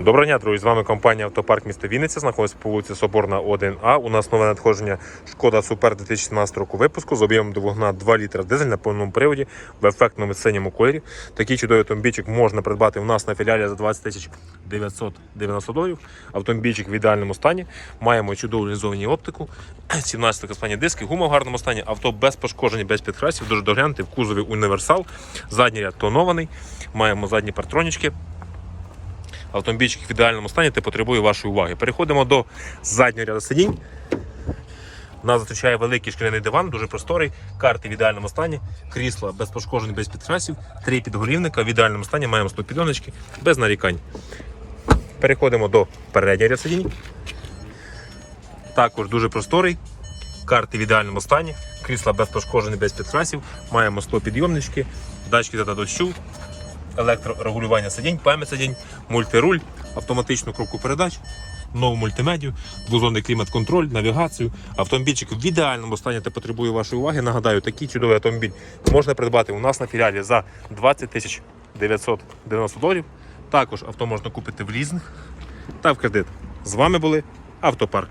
Доброго дня, друзі! З вами компанія Автопарк міста Вінниця. Знаходиться по вулиці Соборна 1А. У нас нове надходження Шкода Супер 2017 року випуску з об'ємом двигуна 2 літра дизель на повному приводі в ефектному синьому кольорі. Такий чудовий автомобільчик можна придбати у нас на філіалі за 20 тисяч 990 доларів. Автомобільчик в ідеальному стані. Маємо чудову лінзовані оптику, 17 останні диски, гума в гарному стані, авто без пошкоджень, без підкрасів, дуже доглянутий, в кузові універсал. Задній ряд тонований. Маємо задні партронічки. Автомобільчик в ідеальному стані та потребує вашої уваги. Переходимо до заднього ряду сидінь. Нас зустрічає великий шкіряний диван, дуже просторий, карти в ідеальному стані, крісла без пошкоджень, без підкрасів, три підголівника в ідеальному стані, маємо стопідоночки, без нарікань. Переходимо до переднього ряду сидінь. Також дуже просторий, карти в ідеальному стані, крісла без пошкоджень, без підкрасів, маємо стопідйомнички, датчики та дощу, електрорегулювання сидінь, пам'ять сидінь, мультируль, автоматичну коробку передач, нову мультимедію, двозонний клімат-контроль, навігацію. Автомобільчик в ідеальному стані та потребує вашої уваги. Нагадаю, такий чудовий автомобіль можна придбати у нас на філіалі за 20 тисяч 990 доларів. Також авто можна купити в лізинг та в кредит. З вами були Автопарк.